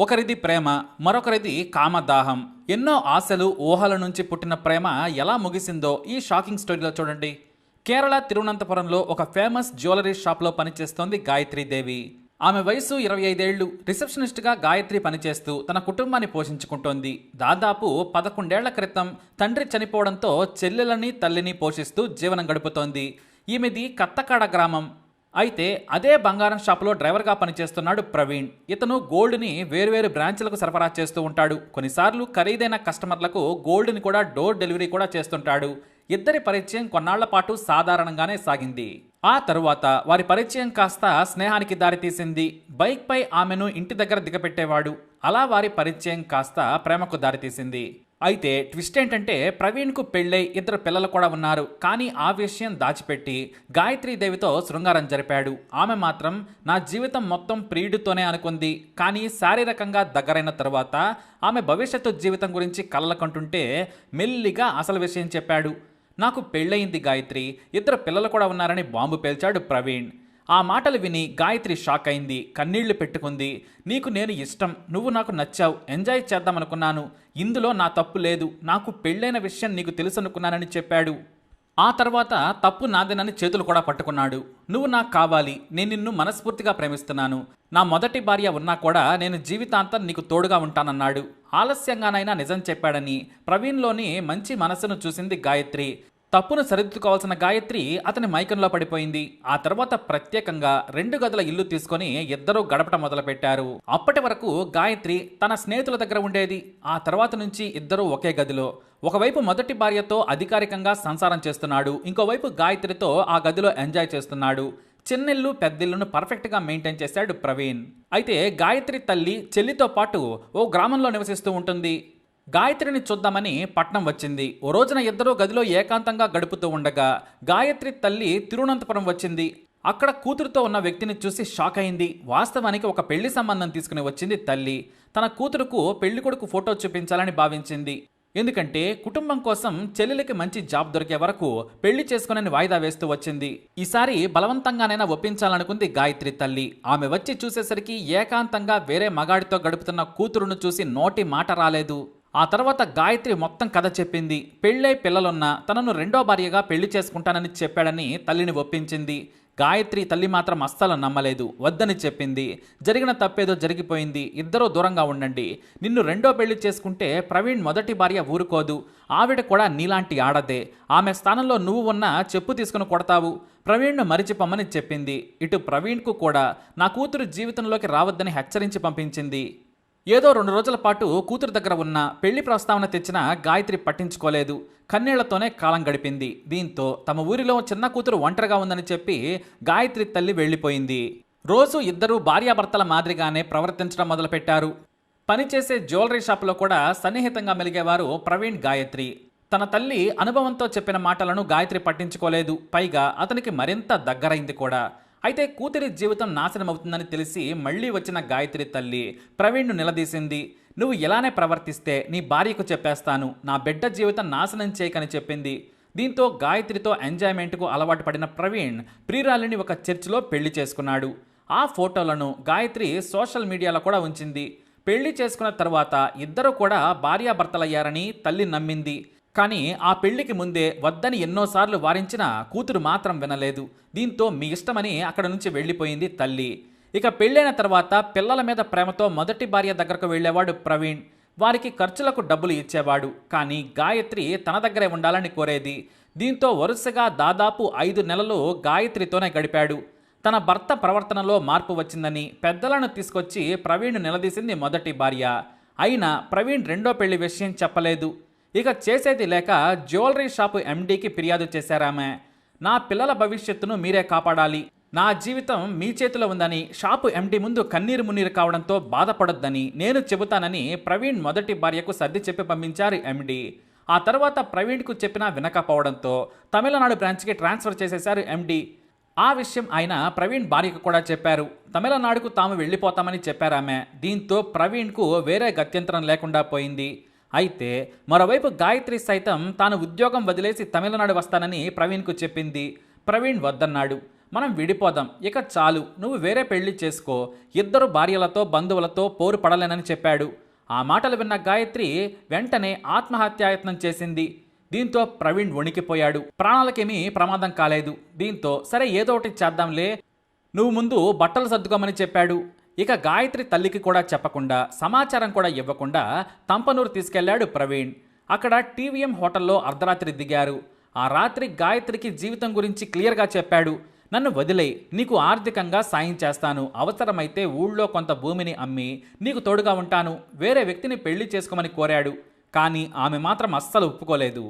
ఒకరిది ప్రేమ మరొకరిది కామదాహం. ఎన్నో ఆశలు ఊహల నుంచి పుట్టిన ప్రేమ ఎలా ముగిసిందో ఈ షాకింగ్ స్టోరీలో చూడండి. కేరళ తిరువనంతపురంలో ఒక ఫేమస్ జ్యువెలరీ షాప్లో పనిచేస్తోంది గాయత్రి దేవి. ఆమె వయసు ఇరవై ఐదేళ్ళు రిసెప్షనిస్ట్గా గాయత్రి పనిచేస్తూ తన కుటుంబాన్ని పోషించుకుంటోంది. దాదాపు పదకొండేళ్ళ క్రితం తండ్రి చనిపోవడంతో చెల్లెలని తల్లిని పోషిస్తూ జీవనం గడుపుతోంది. ఈమెది కత్తకాడ గ్రామం. అయితే అదే బంగారం షాపులో డ్రైవర్గా పనిచేస్తున్నాడు ప్రవీణ్. ఇతను గోల్డ్ని వేరువేరు బ్రాంచ్లకు సరఫరా చేస్తూ ఉంటాడు. కొన్నిసార్లు ఖరీదైన కస్టమర్లకు గోల్డ్ని కూడా డోర్ డెలివరీ కూడా చేస్తుంటాడు. ఇద్దరి పరిచయం కొన్నాళ్ళ పాటు సాధారణంగానే సాగింది. ఆ తరువాత వారి పరిచయం కాస్త స్నేహానికి దారితీసింది. బైక్పై ఆమెను ఇంటి దగ్గర దిగపెట్టేవాడు. అలా వారి పరిచయం కాస్త ప్రేమకు దారితీసింది. అయితే ట్విస్ట్ ఏంటంటే ప్రవీణ్కు పెళ్ళై ఇద్దరు పిల్లలు కూడా ఉన్నారు. కానీ ఆ విషయం దాచిపెట్టి గాయత్రీ దేవితో శృంగారం జరిపాడు. ఆమె మాత్రం నా జీవితం మొత్తం ప్రియుడితోనే అనుకుంది. కానీ శారీరకంగా దగ్గరైన తర్వాత ఆమె భవిష్యత్తు జీవితం గురించి కళ్ళకంటుంటే మెల్లిగా అసలు విషయం చెప్పాడు. నాకు పెళ్ళయింది గాయత్రి. ఇద్దరు పిల్లలు కూడా ఉన్నారని బాంబు పేల్చాడు ప్రవీణ్. ఆ మాటలు విని గాయత్రి షాక్ అయింది కన్నీళ్ళు పెట్టుకుంది. నీకు నేను ఇష్టం నువ్వు నాకు నచ్చావు ఎంజాయ్ చేద్దామనుకున్నాను. ఇందులో నా తప్పు లేదు నాకు పెళ్ళైన విషయం నీకు తెలుసనుకున్నానని చెప్పాడు. ఆ తర్వాత తప్పు నాదేనని చేతులు కూడా పట్టుకున్నాడు. నువ్వు నాకు కావాలి నేను నిన్ను మనస్ఫూర్తిగా ప్రేమిస్తున్నాను. నా మొదటి భార్య ఉన్నా కూడా నేను జీవితాంతం నీకు తోడుగా ఉంటానన్నాడు. ఆలస్యంగానైనా నిజం చెప్పాడని ప్రవీణ్లోని మంచి మనసును చూసింది గాయత్రి. తప్పును సరిదిద్దుకోవాల్సిన గాయత్రి అతని మైకంలో పడిపోయింది. ఆ తర్వాత ప్రత్యేకంగా రెండు గదుల ఇల్లు తీసుకొని ఇద్దరూ గడపటం మొదలుపెట్టారు. అప్పటి వరకు గాయత్రి తన స్నేహితుల దగ్గర ఉండేది. ఆ తర్వాత నుంచి ఇద్దరూ ఒకే గదిలో. ఒకవైపు మొదటి భార్యతో అధికారికంగా సంసారం చేస్తున్నాడు. ఇంకోవైపు గాయత్రితో ఆ గదిలో ఎంజాయ్ చేస్తున్నాడు. చిన్నిల్లు పెద్దిల్లును పర్ఫెక్ట్గా మెయింటైన్ చేశాడు ప్రవీణ్. అయితే గాయత్రి తల్లి చెల్లితో పాటు ఓ గ్రామంలో నివసిస్తూ ఉంటుంది. గాయత్రిని చూద్దామని పట్నం వచ్చింది. ఓ రోజున ఇద్దరూ గదిలో ఏకాంతంగా గడుపుతూ ఉండగా గాయత్రి తల్లి తిరువనంతపురం వచ్చింది. అక్కడ కూతురుతో ఉన్న వ్యక్తిని చూసి షాక్ అయింది. వాస్తవానికి ఒక పెళ్ళి సంబంధం తీసుకుని వచ్చింది తల్లి. తన కూతురుకు పెళ్ళి కొడుకు ఫోటో చూపించాలని భావించింది. ఎందుకంటే కుటుంబం కోసం చెల్లెలికి మంచి జాబ్ దొరికే వరకు పెళ్ళి చేసుకుని వాయిదా వేస్తూ వచ్చింది. ఈసారి బలవంతంగానైనా ఒప్పించాలనుకుంది గాయత్రి తల్లి. ఆమె వచ్చి చూసేసరికి ఏకాంతంగా వేరే మగాడితో గడుపుతున్న కూతురును చూసి నోటి మాట రాలేదు. ఆ తర్వాత గాయత్రి మొత్తం కథ చెప్పింది. పెళ్ళై పిల్లలున్న తనను రెండో భార్యగా పెళ్ళి చేసుకుంటానని చెప్పాడని తల్లిని ఒప్పించింది. గాయత్రి తల్లి మాత్రం అస్సలు నమ్మలేదు వద్దని చెప్పింది. జరిగిన తప్పేదో జరిగిపోయింది ఇద్దరూ దూరంగా ఉండండి. నిన్ను రెండో పెళ్ళి చేసుకుంటే ప్రవీణ్ మొదటి భార్య ఊరుకోదు ఆవిడ కూడా నీలాంటి ఆడదే. ఆమె స్థానంలో నువ్వు ఉన్నా చెప్పు తీసుకుని కొడతావు. ప్రవీణ్ను మరిచిపోమ్మని చెప్పింది. ఇటు ప్రవీణ్కు కూడా నా కూతురు జీవితంలోకి రావద్దని హెచ్చరించి పంపించింది. ఏదో రెండు రోజుల పాటు కూతురు దగ్గర ఉన్న పెళ్ళి ప్రస్తావన తెచ్చిన గాయత్రి పట్టించుకోలేదు. కన్నీళ్ళతోనే కాలం గడిపింది. దీంతో తమ ఊరిలో చిన్న కూతురు ఒంటరిగా ఉందని చెప్పి గాయత్రి తల్లి వెళ్ళిపోయింది. రోజు ఇద్దరు భార్యాభర్తల మాదిరిగానే ప్రవర్తించడం మొదలుపెట్టారు. పనిచేసే జ్యువెలరీ షాపులో కూడా సన్నిహితంగా మెలిగేవారు ప్రవీణ్ గాయత్రి. తన తల్లి అనుభవంతో చెప్పిన మాటలను గాయత్రి పట్టించుకోలేదు. పైగా అతనికి మరింత దగ్గరైంది కూడా. అయితే కూతురి జీవితం నాశనం అవుతుందని తెలిసి మళ్ళీ వచ్చిన గాయత్రి తల్లి ప్రవీణ్ను నిలదీసింది. నువ్వు ఇలానే ప్రవర్తిస్తే నీ భార్యకు చెప్పేస్తాను. నా బిడ్డ జీవితం నాశనం చేయకని చెప్పింది. దీంతో గాయత్రితో ఎంజాయ్మెంట్కు అలవాటు పడిన ప్రవీణ్ ప్రియురాలిని ఒక చర్చిలో పెళ్ళి చేసుకున్నాడు. ఆ ఫోటోలను గాయత్రి సోషల్ మీడియాలో కూడా ఉంచింది. పెళ్ళి చేసుకున్న తర్వాత ఇద్దరు కూడా భార్యాభర్తలయ్యారని తల్లి నమ్మింది. కానీ ఆ పెళ్ళికి ముందే వద్దని ఎన్నోసార్లు వారించిన కూతురు మాత్రం వినలేదు. దీంతో మీ ఇష్టమని అక్కడ నుంచి వెళ్ళిపోయింది తల్లి. ఇక పెళ్ళైన తర్వాత పిల్లల మీద ప్రేమతో మొదటి భార్య దగ్గరకు వెళ్ళేవాడు ప్రవీణ్. వారికి ఖర్చులకు డబ్బులు ఇచ్చేవాడు. కానీ గాయత్రి తన దగ్గరే ఉండాలని కోరేది. దీంతో వరుసగా దాదాపు ఐదు నెలలు గాయత్రితోనే గడిపాడు. తన భర్త ప్రవర్తనలో మార్పు వచ్చిందని పెద్దలను తీసుకొచ్చి ప్రవీణ్ నిలదీసింది మొదటి భార్య. అయినా ప్రవీణ్ రెండో పెళ్ళి విషయం చెప్పలేదు. ఇక చేసేది లేక జ్యువెలరీ షాపు ఎండీకి ఫిర్యాదు చేశారామె. నా పిల్లల భవిష్యత్తును మీరే కాపాడాలి. నా జీవితం మీ చేతిలో ఉందని షాపు ఎండి ముందు కన్నీరు మున్నీరు కావడంతో బాధపడొద్దని నేను చెబుతానని ప్రవీణ్ మొదటి భార్యకు సర్ది చెప్పి పంపించారు ఎండి ఆ తర్వాత ప్రవీణ్కు చెప్పినా వినకపోవడంతో తమిళనాడు బ్రాంచ్కి ట్రాన్స్ఫర్ చేసేశారు ఎండి ఆ విషయం ఆయన ప్రవీణ్ భార్యకు కూడా చెప్పారు. తమిళనాడుకు తాము వెళ్ళిపోతామని చెప్పారామె. దీంతో ప్రవీణ్కు వేరే గత్యంతరం లేకుండా పోయింది. అయితే మరోవైపు గాయత్రి సైతం తాను ఉద్యోగం వదిలేసి తమిళనాడు వస్తానని ప్రవీణ్కు చెప్పింది. ప్రవీణ్ వద్దన్నాడు. మనం విడిపోదాం. ఇక చాలు. నువ్వు వేరే పెళ్ళి చేసుకో. ఇద్దరు భార్యలతో బంధువులతో పోరు పడలేనని చెప్పాడు. ఆ మాటలు విన్న గాయత్రి వెంటనే ఆత్మహత్యాయత్నం చేసింది. దీంతో ప్రవీణ్ వణికిపోయాడు. ప్రాణాలకేమీ ప్రమాదం కాలేదు. దీంతో సరే ఏదో ఒకటి చేద్దాంలే. నువ్వు ముందు బట్టలు సర్దుకోమని చెప్పాడు. ఇక గాయత్రి తల్లికి కూడా చెప్పకుండా సమాచారం కూడా ఇవ్వకుండా తంపనూరు తీసుకెళ్ళాడు ప్రవీణ్. అక్కడ టీవీఎం హోటల్లో అర్ధరాత్రి దిగారు. ఆ రాత్రి గాయత్రికి జీవితం గురించి క్లియర్గా చెప్పాడు. నన్ను వదిలే నీకు ఆర్థికంగా సాయం చేస్తాను. అవసరమైతే ఊళ్ళో కొంత భూమిని అమ్మి నీకు తోడుగా ఉంటాను. వేరే వ్యక్తిని పెళ్ళి చేసుకోమని కోరాడు. కానీ ఆమె మాత్రం అస్సలు ఒప్పుకోలేదు.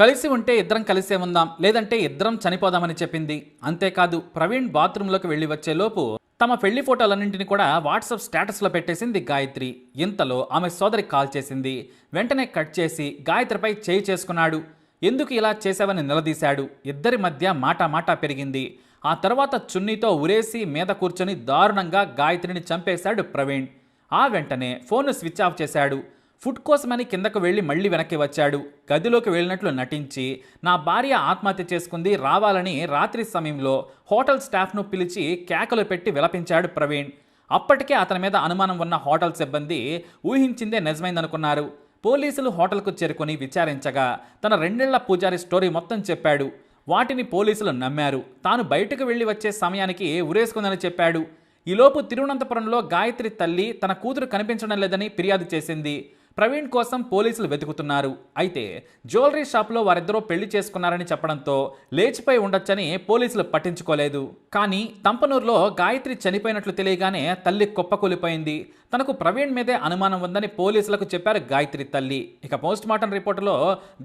కలిసి ఉంటే ఇద్దరం కలిసే ఉందాం లేదంటే ఇద్దరం చనిపోదామని చెప్పింది. అంతేకాదు ప్రవీణ్ బాత్రూంలోకి వెళ్ళి వచ్చేలోపు తమ పెళ్ళి ఫోటోలన్నింటినీ కూడా వాట్సాప్ స్టేటస్లో పెట్టేసింది గాయత్రి. ఇంతలో ఆమె సోదరి కాల్ చేసింది. వెంటనే కట్ చేసి గాయత్రిపై చేయి చేసుకున్నాడు. ఎందుకు ఇలా చేశావని నిలదీశాడు. ఇద్దరి మధ్య మాటామాటా పెరిగింది. ఆ తర్వాత చున్నీతో ఉరేసి మీద కూర్చొని దారుణంగా గాయత్రిని చంపేశాడు ప్రవీణ్. ఆ వెంటనే ఫోన్ను స్విచ్ ఆఫ్ చేశాడు. ఫుడ్ కోసమని కిందకు వెళ్ళి మళ్ళీ వెనక్కి వచ్చాడు. గదిలోకి వెళ్ళినట్లు నటించి నా భార్య ఆత్మహత్య చేసుకుంది రావాలని రాత్రి సమయంలో హోటల్ స్టాఫ్ను పిలిచి కేకలు పెట్టి విలపించాడు ప్రవీణ్. అప్పటికే అతని మీద అనుమానం ఉన్న హోటల్ సిబ్బంది ఊహించిందే నిజమైందనుకున్నారు. పోలీసులు హోటల్కు చేరుకొని విచారించగా తన రెండేళ్ళ పూజారి స్టోరీ మొత్తం చెప్పాడు. వాటిని పోలీసులు నమ్మారు. తాను బయటకు వెళ్ళి వచ్చే సమయానికి ఉరేసుకుందని చెప్పాడు. ఈలోపు తిరువనంతపురంలో గాయత్రి తల్లి తన కూతురు కనిపించడం లేదని ఫిర్యాదు చేసింది. ప్రవీణ్ కోసం పోలీసులు వెతుకుతున్నారు. అయితే జ్యువెలరీ షాప్లో వారిద్దరూ పెళ్ళి చేసుకున్నారని చెప్పడంతో లేచిపోయి ఉండొచ్చని పోలీసులు పట్టించుకోలేదు. కానీ తంపనూరులో గాయత్రి చనిపోయినట్లు తెలియగానే తల్లి కుప్పకూలిపోయింది. తనకు ప్రవీణ్ మీదే అనుమానం ఉందని పోలీసులకు చెప్పారు గాయత్రి తల్లి. ఇక పోస్ట్ మార్టం రిపోర్టులో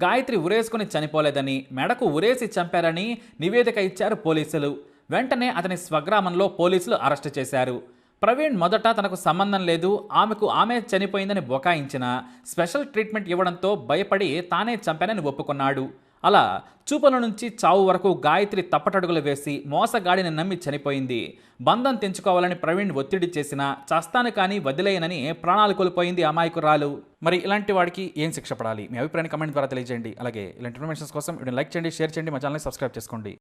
గాయత్రి ఉరేసుకుని చనిపోలేదని మెడకు ఉరేసి చంపారని నివేదిక ఇచ్చారు పోలీసులు. వెంటనే అతని స్వగ్రామంలో పోలీసులు అరెస్టు చేశారు. ప్రవీణ్ మొదట తనకు సంబంధం లేదు ఆమెకు ఆమె చనిపోయిందని బొకాయించిన స్పెషల్ ట్రీట్మెంట్ ఇవ్వడంతో భయపడి తానే చంపానని ఒప్పుకున్నాడు. అలా చూపుల నుంచి చావు వరకు గాయత్రి తప్పటడుగులు వేసి మోసగాడిని నమ్మి చనిపోయింది. బంధం తెంచుకోవాలని ప్రవీణ్ ఒత్తిడి చేసినా చస్తాను కానీ వదిలేయనని ప్రాణాలు కోల్పోయింది అమాయకురాలు. మరి ఇలాంటి వాడికి ఏం శిక్ష పడాలి? మీ అభిప్రాయాన్ని కమెంట్ ద్వారా తెలియజేయండి. అలాగే ఇలాంటి ఇన్ఫర్మేషన్స్ కోసం వీడియో లైక్ చేయండి షేర్ చేయండి మా ఛానల్ని సబ్స్క్రైబ్ చేసుకోండి.